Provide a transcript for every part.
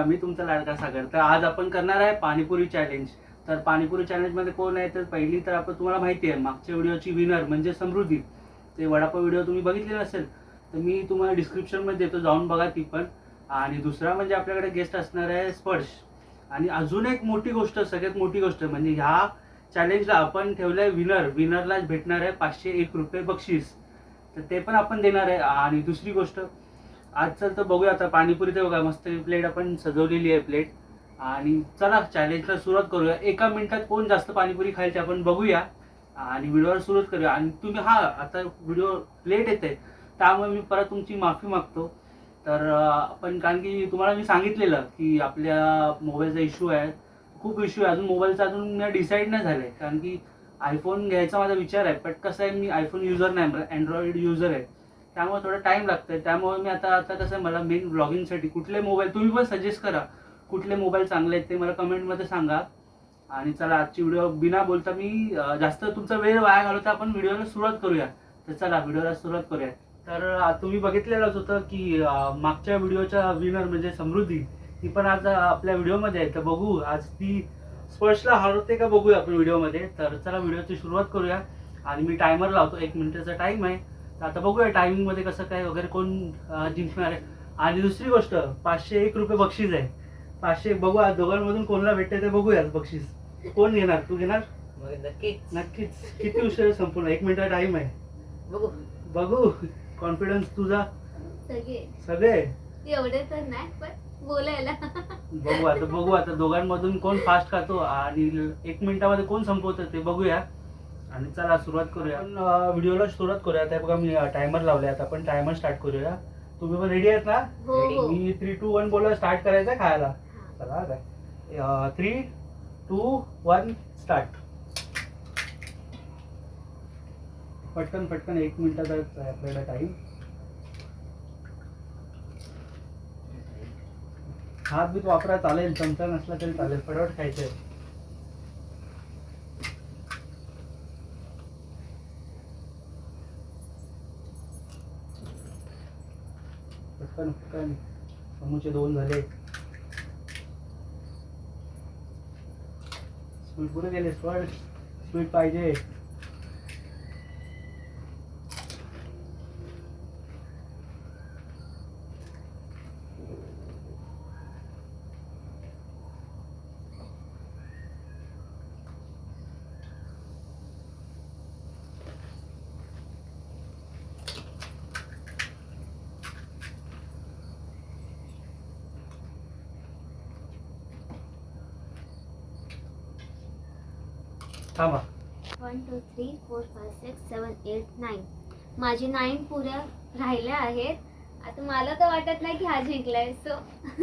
मी तुमचा लाडका सागर. तर आज आपण करणार आहे पाणीपुरी चॅलेंज तर पाणीपुरी चॅलेंजमध्ये कोण आहे? तर पहिली तर आपण तुम्हाला माहिती आहे मागच्या व्हिडिओची विनर म्हणजे समृद्धी. ते वडापाव व्हिडिओ तुम्ही बघितलेला असेल तर मी तुम्हाला डिस्क्रिप्शनमध्ये देतो जाऊन बघा ती पण. आणि दुसरा म्हणजे आपल्याकडे गेस्ट असणार आहे स्पर्श. आणि अजून एक मोठी गोष्ट सगळ्यात मोठी गोष्ट म्हणजे ह्या चॅलेंजला आपण ठेवलंय विनर विनरलाच भेटणार आहे पाचशे एक रुपये बक्षीस. तर ते पण आपण देणार आहे. आणि दुसरी गोष्ट आजचं तर बघूया आता पाणीपुरी तर बघा मस्त प्लेट आपण सजवलेली आहे प्लेट आणि चला चॅलेंजला सुरुवात करूया. एका मिनिटात कोण जास्त पाणीपुरी खायची आपण बघूया. आणि व्हिडिओवर सुरुवात करूया. आणि तुम्ही हा आता व्हिडिओ लेट येते त्यामुळे मी परत तुमची माफी मागतो. तर आपण कारण की तुम्हाला मी सांगितलेलं की आपल्या मोबाईलचा इश्यू आहे. खूप इश्यू आहे. अजून मोबाईलचा अजून मी डिसाईड नाही झालं. आहे कारण की आयफोन घ्यायचा माझा विचार आहे. बट कसं आहे मी आयफोन युजर नाही अँड्रॉइड युजर आहे. त्यामुळे थोडा टाइम आहे त्यामुळे मी आता आता कसं आहे, मला मेन ब्लॉगिंगसाठी कुठले मोबाईल तुम्ही पण सजेस्ट करा. कुठले मोबाईल चांगले आहेत ते मला कमेंटमध्ये सांगा. आणि चला आजची व्हिडिओ बिना बोलता मी जास्त तुमचा वेळ वाया घालवता आपण व्हिडिओला सुरुवात करूया. तर चला व्हिडिओला सुरुवात करूया. तर तुम्ही बघितलेलंच होतं की मागच्या व्हिडिओच्या विनर म्हणजे समृद्धी. ती पण आज आपल्या व्हिडिओमध्ये आहे. तर बघू आज ती स्पर्शला हरवते का बघूया आपण व्हिडिओमध्ये. तर चला व्हिडिओची सुरुवात करूया. आणि मी टायमर लावतो. एक मिनिटाचा टाइम आहे. तर आता बघूया टायमिंगमध्ये कसं काय वगैरे कोण जिंकणार आहे. आणि दुसरी गोष्ट पाचशे एक रुपये बक्षीस आहे. पाचशे बघू आज दोघांमधून कोणाला भेटते ते बघूया बक्षीस. कोण घेणार? तू घेणार? मग नक्की नक्कीच. किती उशीर संपूर्ण एक मिनिटा टाइम आहे. बघू. बघू. कॉन्फिडन्स तुझा? सगळे. सगळे? एवढे तर नाही पण बोलायला. बघू आता बघू आता. दोघांमधून कोण फास्ट खातो आणि एक मिनिटामध्ये कोण संपवतं ते बघूया. आणि चला सुरुवात करूया. आपण व्हिडिओला सुरुवात करूया. आता बघा मी टायमर लावले आता आपण टायमर स्टार्ट करूया. तुम्ही पण रेडी आहेत ना? हो हो. मी थ्री टू वन बोलला स्टार्ट करायचं आहे खायला चला काय थ्री टू वन स्टार्ट पटकन पटकन. एक मिनिटाचा आहे आपल्याला टाइम हात बीत वापरा चालेल चमचा नसला तरी चालेल फटाफट खायचंय पटकन पटकन. समोरचे दोन झाले. स्वीट पुढे गेले? स्वीट स्वीट पाहिजे. थांबा. One two three four five six seven eight nine माझी नाईन पुऱ्या राहिल्या आहेत. आता मला तर वाटत नाही की हा जिंकलाय. So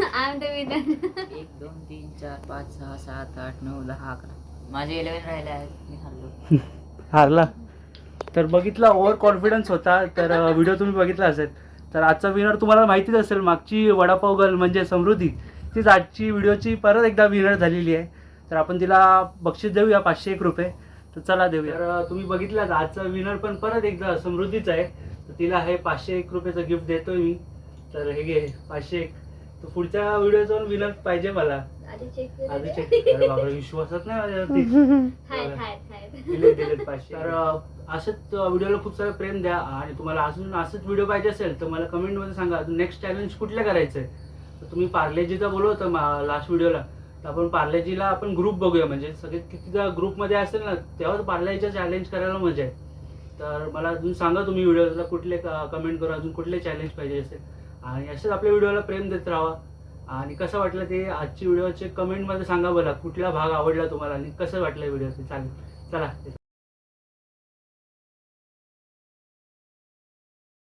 I am the winner एक दोन तीन चार पाच सहा सात आठ नऊ दहा अकरा. माझे इलेव्हन राहिले आहेत. मी हरलो. हारला? तर बघितला ओव्हर कॉन्फिडन्स होता. तर व्हिडिओ तुम्ही बघितला असेल. तर आजचा विनर तुम्हाला माहितीच असेल मागची वडापाव गर्ल म्हणजे समृद्धी. तीच आजची व्हिडिओची परत एकदा विनर झालेली आहे. तर आपण तिला बक्षीस देऊया पाचशे एक रुपये. तर चला देऊया. तर तुम्ही बघितलाच आजचा विनर पण परत एकदा समृद्धीच आहे. तर तिला हे पाचशे एक रुपयाचं गिफ्ट देतोय मी. तर हे घे पाचशे एक. तर पुढच्या व्हिडिओचा विनर पाहिजे मला. आधी चेक आधी check- अरे बापरे, विश्वासच नाही माझ्यावरती हाय हाय हाय. दिले दिले पाचशे तर अं, असंच व्हिडिओला खूप सारं प्रेम द्या. आणि तुम्हाला अजून असंच व्हिडिओ पाहिजे असेल तर मला कमेंटमध्ये सांगा नेक्स्ट चॅलेंज कुठलं करायचं आहे तर तुम्ही पार्लेजीचा बोलव होतं लास्ट व्हिडिओला तर आपण पार्लेजीला आपण ग्रुप बघूया. म्हणजे सगळे कितीदा ग्रुपमध्ये असेल ना तेव्हाच पार्लेजीचा चॅलेंज करायला मजा आहे तर मला अजून सांगा तुम्ही व्हिडिओला कुठले कमेंट करा अजून कुठले चॅलेंज पाहिजे असेल. आणि असेच आपल्या व्हिडिओला प्रेम देत राहा. आणि कसं वाटलं ते आजची व्हिडिओचे कमेंटमध्ये सांगा मला कुठला भाग आवडला तुम्हाला आणि कसं वाटलं व्हिडिओ ते चालेल. चला.